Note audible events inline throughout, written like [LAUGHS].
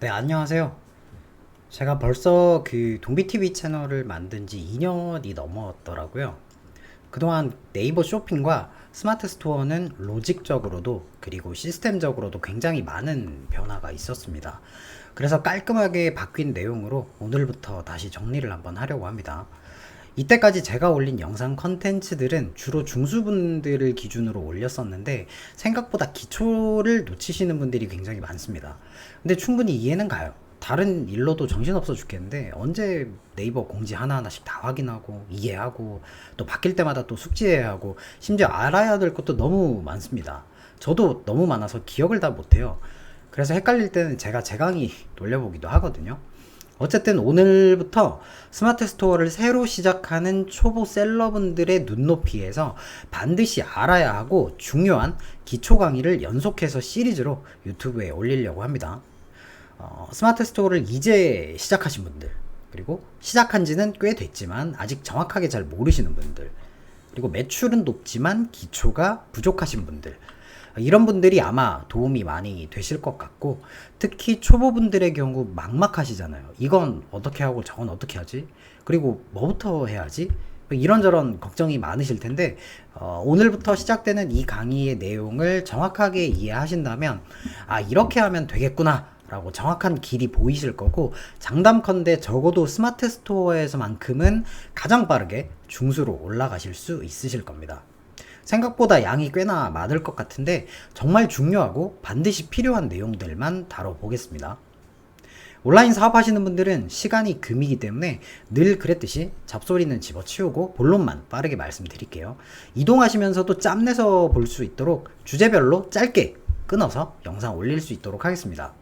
네, 안녕하세요. 제가 벌써 그 동비TV 채널을 만든 지 2년이 넘었더라고요. 그동안 네이버 쇼핑과 스마트 스토어는 로직적으로도 그리고 시스템적으로도 굉장히 많은 변화가 있었습니다. 그래서 깔끔하게 바뀐 내용으로 오늘부터 다시 정리를 한번 하려고 합니다. 이때까지 제가 올린 영상 컨텐츠들은 주로 중수분들을 기준으로 올렸었는데 생각보다 기초를 놓치시는 분들이 굉장히 많습니다. 근데 충분히 이해는 가요. 다른 일로도 정신없어 죽겠는데 언제 네이버 공지 하나하나씩 다 확인하고 이해하고 또 바뀔 때마다 또 숙지해야 하고 심지어 알아야 될 것도 너무 많습니다. 저도 너무 많아서 기억을 다 못해요. 그래서 헷갈릴 때는 제가 제 강의 [LAUGHS] 돌려보기도 하거든요. 어쨌든 오늘부터 스마트 스토어를 새로 시작하는 초보 셀러분들의 눈높이에서 반드시 알아야 하고 중요한 기초 강의를 연속해서 시리즈로 유튜브에 올리려고 합니다. 어, 스마트 스토어를 이제 시작하신 분들, 그리고 시작한 지는 꽤 됐지만 아직 정확하게 잘 모르시는 분들, 그리고 매출은 높지만 기초가 부족하신 분들, 이런 분들이 아마 도움이 많이 되실 것 같고, 특히 초보분들의 경우 막막하시잖아요. 이건 어떻게 하고 저건 어떻게 하지? 그리고 뭐부터 해야지? 이런저런 걱정이 많으실 텐데, 어, 오늘부터 시작되는 이 강의의 내용을 정확하게 이해하신다면, 아, 이렇게 하면 되겠구나. 라고 정확한 길이 보이실 거고 장담컨대 적어도 스마트 스토어에서만큼은 가장 빠르게 중수로 올라가실 수 있으실 겁니다. 생각보다 양이 꽤나 많을 것 같은데 정말 중요하고 반드시 필요한 내용들만 다뤄보겠습니다. 온라인 사업하시는 분들은 시간이 금이기 때문에 늘 그랬듯이 잡소리는 집어치우고 본론만 빠르게 말씀드릴게요. 이동하시면서도 짬내서 볼 수 있도록 주제별로 짧게 끊어서 영상 올릴 수 있도록 하겠습니다.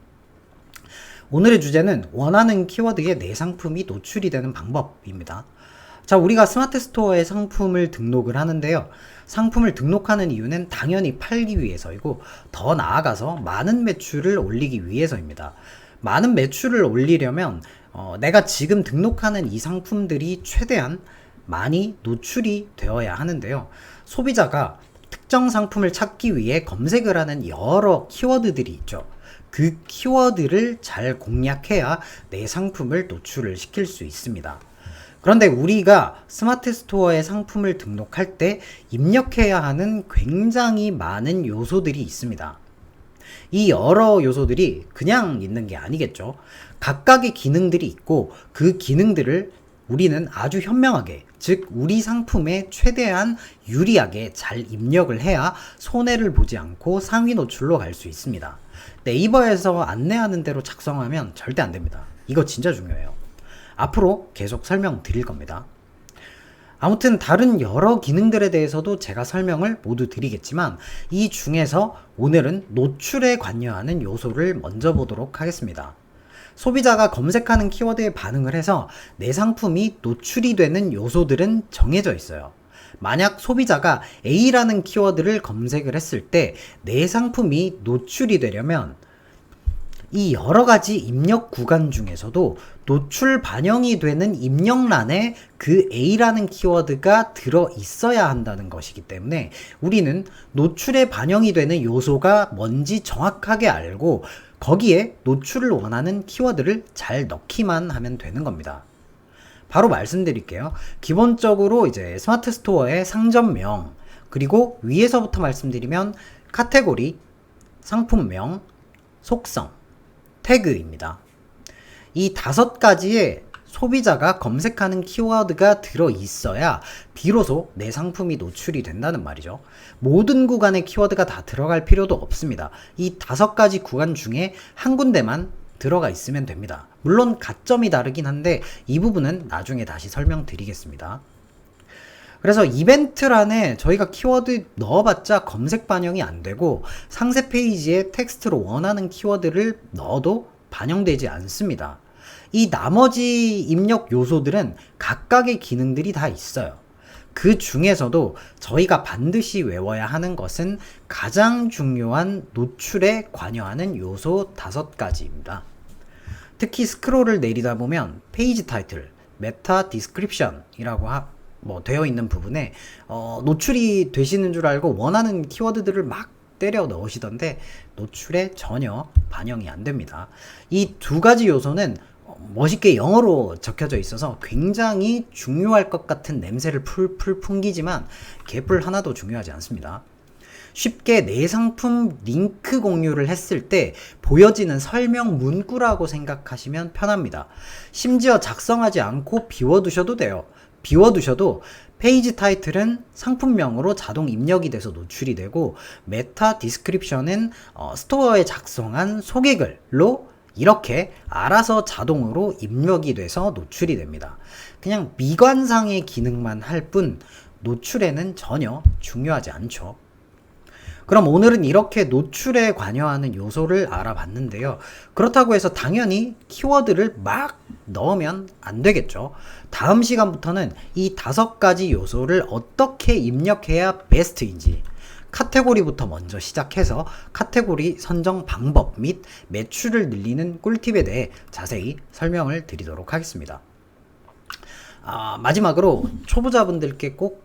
오늘의 주제는 원하는 키워드에 내 상품이 노출이 되는 방법입니다. 자, 우리가 스마트 스토어에 상품을 등록을 하는데요. 상품을 등록하는 이유는 당연히 팔기 위해서이고 더 나아가서 많은 매출을 올리기 위해서입니다. 많은 매출을 올리려면 어, 내가 지금 등록하는 이 상품들이 최대한 많이 노출이 되어야 하는데요. 소비자가 특정 상품을 찾기 위해 검색을 하는 여러 키워드들이 있죠. 그 키워드를 잘 공략해야 내 상품을 노출을 시킬 수 있습니다. 그런데 우리가 스마트 스토어에 상품을 등록할 때 입력해야 하는 굉장히 많은 요소들이 있습니다. 이 여러 요소들이 그냥 있는 게 아니겠죠. 각각의 기능들이 있고 그 기능들을 우리는 아주 현명하게, 즉, 우리 상품에 최대한 유리하게 잘 입력을 해야 손해를 보지 않고 상위 노출로 갈 수 있습니다. 네이버에서 안내하는 대로 작성하면 절대 안 됩니다. 이거 진짜 중요해요. 앞으로 계속 설명드릴 겁니다. 아무튼 다른 여러 기능들에 대해서도 제가 설명을 모두 드리겠지만 이 중에서 오늘은 노출에 관여하는 요소를 먼저 보도록 하겠습니다. 소비자가 검색하는 키워드에 반응을 해서 내 상품이 노출이 되는 요소들은 정해져 있어요. 만약 소비자가 A라는 키워드를 검색을 했을 때 내 상품이 노출이 되려면 이 여러 가지 입력 구간 중에서도 노출 반영이 되는 입력란에 그 A라는 키워드가 들어 있어야 한다는 것이기 때문에 우리는 노출에 반영이 되는 요소가 뭔지 정확하게 알고 거기에 노출을 원하는 키워드를 잘 넣기만 하면 되는 겁니다. 바로 말씀드릴게요. 기본적으로 이제 스마트 스토어의 상점명, 그리고 위에서부터 말씀드리면 카테고리, 상품명, 속성, 태그입니다. 이 다섯 가지의 소비자가 검색하는 키워드가 들어 있어야 비로소 내 상품이 노출이 된다는 말이죠. 모든 구간의 키워드가 다 들어갈 필요도 없습니다. 이 다섯 가지 구간 중에 한 군데만 들어가 있으면 됩니다. 물론 가점이 다르긴 한데 이 부분은 나중에 다시 설명드리겠습니다. 그래서 이벤트란에 저희가 키워드 넣어봤자 검색 반영이 안 되고 상세 페이지에 텍스트로 원하는 키워드를 넣어도 반영되지 않습니다. 이 나머지 입력 요소들은 각각의 기능들이 다 있어요. 그 중에서도 저희가 반드시 외워야 하는 것은 가장 중요한 노출에 관여하는 요소 다섯 가지입니다. 특히 스크롤을 내리다 보면 페이지 타이틀, 메타 디스크립션이라고 하, 뭐 되어 있는 부분에 어, 노출이 되시는 줄 알고 원하는 키워드들을 막 때려 넣으시던데 노출에 전혀 반영이 안 됩니다. 이 두 가지 요소는 어, 멋있게 영어로 적혀져 있어서 굉장히 중요할 것 같은 냄새를 풀풀 풍기지만 개뿔 하나도 중요하지 않습니다. 쉽게 내 상품 링크 공유를 했을 때 보여지는 설명 문구라고 생각하시면 편합니다. 심지어 작성하지 않고 비워두셔도 돼요. 비워두셔도 페이지 타이틀은 상품명으로 자동 입력이 돼서 노출이 되고 메타 디스크립션은 어, 스토어에 작성한 소개글로 이렇게 알아서 자동으로 입력이 돼서 노출이 됩니다. 그냥 미관상의 기능만 할 뿐 노출에는 전혀 중요하지 않죠. 그럼 오늘은 이렇게 노출에 관여하는 요소를 알아봤는데요. 그렇다고 해서 당연히 키워드를 막 넣으면 안 되겠죠. 다음 시간부터는 이 다섯 가지 요소를 어떻게 입력해야 베스트인지 카테고리부터 먼저 시작해서 카테고리 선정 방법 및 매출을 늘리는 꿀팁에 대해 자세히 설명을 드리도록 하겠습니다. 아, 마지막으로 초보자분들께 꼭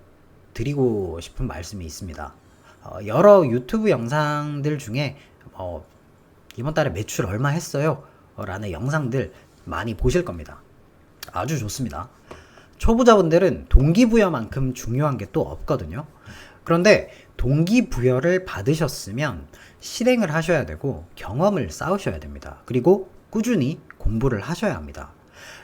드리고 싶은 말씀이 있습니다. 어, 여러 유튜브 영상들 중에 어, 이번 달에 매출 얼마 했어요? 어, 라는 영상들 많이 보실 겁니다. 아주 좋습니다. 초보자분들은 동기부여만큼 중요한 게 또 없거든요. 그런데 동기부여를 받으셨으면 실행을 하셔야 되고 경험을 쌓으셔야 됩니다. 그리고 꾸준히 공부를 하셔야 합니다.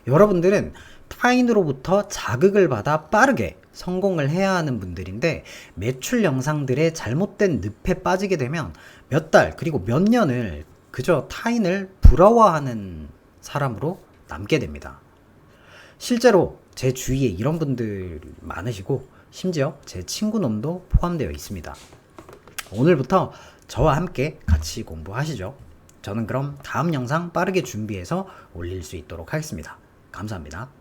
여러분들은 타인으로부터 자극을 받아 빠르게 성공을 해야 하는 분들인데 매출 영상들의 잘못된 늪에 빠지게 되면 몇 달 그리고 몇 년을 그저 타인을 부러워하는 사람으로 남게 됩니다. 실제로 제 주위에 이런 분들 많으시고 심지어 제 친구 놈도 포함되어 있습니다. 오늘부터 저와 함께 같이 공부하시죠. 저는 그럼 다음 영상 빠르게 준비해서 올릴 수 있도록 하겠습니다. 감사합니다.